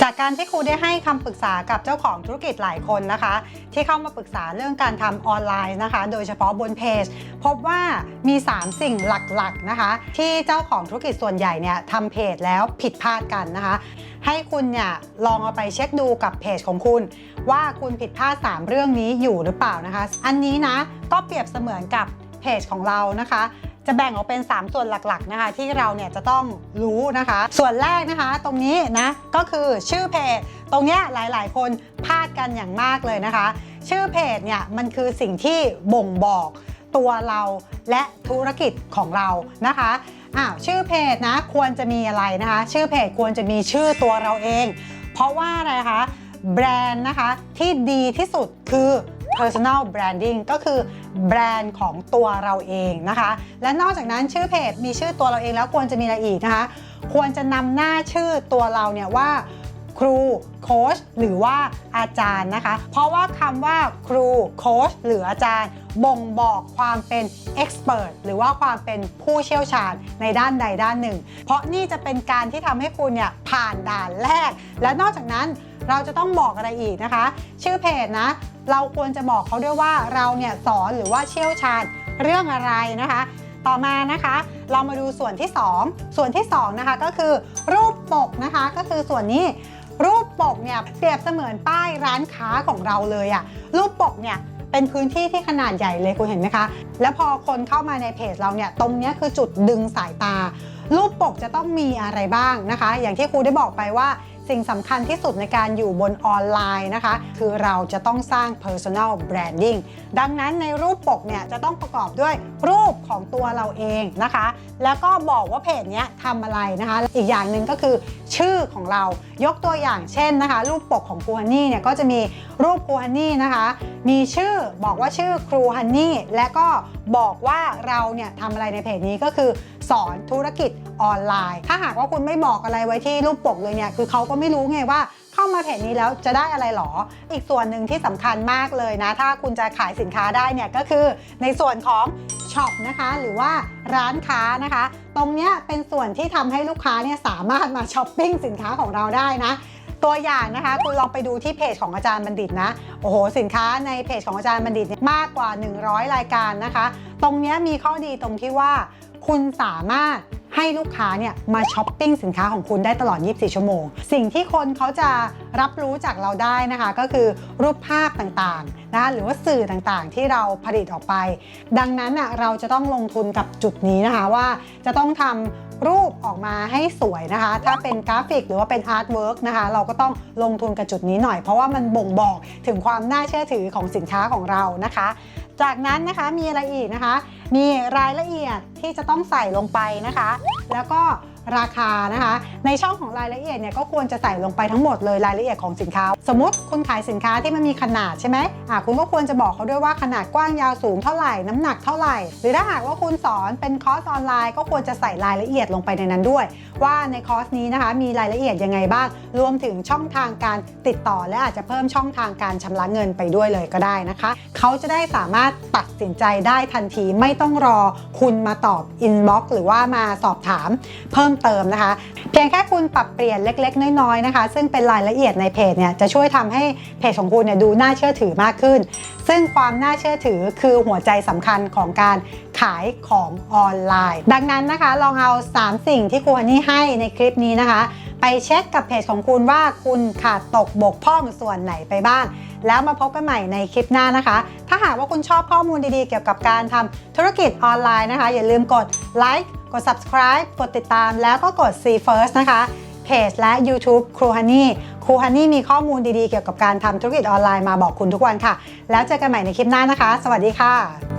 จากการที่ครูได้ให้คำปรึกษากับเจ้าของธุรกิจหลายคนนะคะ ที่เข้ามาปรึกษาเรื่องการทำออนไลน์นะคะ โดยเฉพาะบนเพจ พบว่ามี 3 สิ่งหลักๆนะคะ ที่เจ้าของธุรกิจส่วนใหญ่เนี่ยทำเพจแล้วผิดพลาดกันนะคะ ให้คุณเนี่ยลองเอาไปเช็คดูกับเพจของคุณ ว่าคุณผิดพลาด 3 เรื่องนี้อยู่หรือเปล่านะคะ อันนี้นะก็เปรียบเสมือนกับเพจของเรานะคะ จะแบ่งออกเป็น 3 ส่วนหลักๆนะคะ ที่เราเนี่ยจะต้องรู้นะคะ ส่วนแรกนะคะ ตรงนี้นะก็คือชื่อเพจ ตรงเนี้ยหลายๆ คนพลาดกันอย่างมากเลยนะคะ ชื่อเพจเนี่ยมันคือสิ่งที่บ่งบอกตัวเราและธุรกิจของเรานะคะอ้าวชื่อเพจนะควรจะมีอะไรนะคะ ชื่อเพจควรจะมีชื่อตัวเราเอง เพราะว่าอะไรคะแบรนด์นะคะที่ดีที่สุดคือ personal branding ก็คือแบรนด์ของตัวเราเองนะคะ และนอกจากนั้นชื่อเพจมีชื่อตัวเราเองแล้วควรจะมีอะไรอีกนะคะ ควรจะนำหน้าชื่อตัวเราเนี่ยว่าครูโค้ชหรือว่าอาจารย์นะคะ เพราะว่าคำว่าครูโค้ชหรืออาจารย์ บ่งบอกความเป็นเอ็กซ์เพรสหรือว่าความเป็นผู้เชี่ยวชาญในด้านใดด้านหนึ่ง เพราะนี่จะเป็นการที่ทำให้คุณเนี่ยผ่านด่านแรก และนอกจากนั้น เราจะต้องบอกอะไรอีกนะคะ ชื่อเพจนะ เราควรจะบอกเขาด้วยว่าเราเนี่ยสอนหรือว่าเชี่ยวชาญเรื่องอะไรนะคะ ต่อมานะคะ เรามาดูส่วนที่ 2 ส่วนที่2นะคะก็คือรูปปกนะคะก็คือส่วนนี้รูปปกเนี่ยเปรียบเสมือนป้ายร้านค้าของเราเลยอะรูปปกเนี่ยเป็นพื้นที่ที่ขนาดใหญ่เลยคุณเห็นไหมคะ แล้วพอคนเข้ามาในเพจเราเนี่ยตรงนี้คือจุดดึงสายตา รูปปกจะต้องมีอะไรบ้างนะคะ อย่างที่ครูได้บอกไปว่า สิ่งสำคัญที่สุดในการอยู่บนออนไลน์นะคะ คือเราจะต้องสร้าง personal branding ดังนั้นในรูปปกเนี่ยจะต้องประกอบด้วยรูปของตัวเราเองนะคะ แล้วก็บอกว่าเพจนี้ทำอะไรนะคะ อีกอย่างหนึ่งก็คือชื่อของเรายกตัวอย่างเช่นนะคะ รูปปกของครูฮันนี่เนี่ยก็จะมีรูปครูฮันนี่นะคะ มีชื่อบอกว่าชื่อครูฮันนี่และก็บอกว่าเราเนี่ยทำอะไรในเพจนี้ก็คือสอนธุรกิจออนไลน์ ถ้าหากว่าคุณไม่บอกอะไรไว้ที่รูปปกเลยเนี่ย คือเขาก็ไม่รู้ไงว่าเข้ามาเพจนี้แล้วจะได้อะไรหรอ อีกส่วนหนึ่งที่สำคัญมากเลยนะ ถ้าคุณจะขายสินค้าได้เนี่ยก็คือในส่วนของช็อปนะคะ หรือว่าร้านค้านะคะ ตรงเนี้ยเป็นส่วนที่ทำให้ลูกค้าเนี่ยสามารถมาช้อปปิ้งสินค้าของเราได้นะตัวอย่างนะคะคุณลองไปดูที่เพจของอาจารย์บัณฑิตนะโอ้โหสินค้าในเพจของอาจารย์บัณฑิตมากกว่า 100 รายการนะคะ ตรงนี้มีข้อดีตรงที่ว่า คุณสามารถให้ลูกค้าเนี่ยมาช้อปปิ้งสินค้าของคุณได้ตลอด 24 ชั่วโมง สิ่งที่คนเขาจะรับรู้จากเราได้นะคะ ก็คือรูปภาพต่างๆนะหรือว่าสื่อต่างๆที่เราผลิตออกไป ดังนั้นน่ะเราจะต้องลงทุนกับจุดนี้นะคะว่าจะต้องทำ รูปออกมาให้สวยนะคะ ถ้าเป็นกราฟิกหรือว่าเป็นอาร์ตเวิร์กนะคะ เราก็ต้องลงทุนกับจุดนี้หน่อย เพราะว่ามันบ่งบอกถึงความน่าเชื่อถือของสินค้าของเรานะคะ จากนั้นนะคะมีอะไรอีกนะคะ มีรายละเอียดที่จะต้องใส่ลงไปนะคะ แล้วก็ ราคานะคะ ในช่องของรายละเอียดเนี่ยก็ควรจะใส่ลงไปทั้งหมดเลยรายละเอียดของสินค้า สมมติคุณขายสินค้าที่มันมีขนาดใช่ไหมอะคุณก็ควรจะบอกเขาด้วยว่าขนาดกว้างยาวสูงเท่าไหร่น้ำหนักเท่าไหร่ หรือถ้าหากว่าคุณสอนเป็นคอร์สออนไลน์ ก็ควรจะใส่รายละเอียดลงไปในนั้นด้วย ว่าในคอร์สนี้นะคะมีรายละเอียดยังไงบ้าง รวมถึงช่องทางการติดต่อ และอาจจะเพิ่มช่องทางการชำระเงินไปด้วยเลยก็ได้นะคะ เขาจะได้สามารถตัดสินใจได้ทันทีไม่ต้องรอคุณมาตอบอินบ็อกซ์หรือว่ามาสอบถาม เพิ่มเติมนะคะ เพียงแค่คุณปรับเปลี่ยนเล็ก ๆ น้อยๆนะคะ ซึ่งเป็นรายละเอียดในเพจเนี่ยจะช่วยทำให้เพจของคุณเนี่ยดูน่าเชื่อถือมากขึ้น ซึ่งความน่าเชื่อถือคือหัวใจสำคัญของการขายของออนไลน์ ดังนั้นนะคะ ลองเอา 3 สิ่งที่ครูฮันนี่ให้ในคลิปนี้นะคะ ไปเช็คกับเพจของคุณว่าคุณขาดตกบกพร่องส่วนไหนไปบ้าง แล้วมาพบกันใหม่ในคลิปหน้านะคะ ถ้าหากว่าคุณชอบข้อมูลดีๆ เกี่ยวกับการทำธุรกิจออนไลน์นะคะ อย่าลืมกดไลค์ กด subscribe กดติดตามแล้วก็กด see first นะคะ เพจและ YouTube ครูฮันนี่ครูฮันนี่มีข้อมูลดีๆเกี่ยวกับการทำธุรกิจออนไลน์มาบอกคุณทุกวันค่ะ แล้วเจอกันใหม่ในคลิปหน้านะคะ สวัสดีค่ะ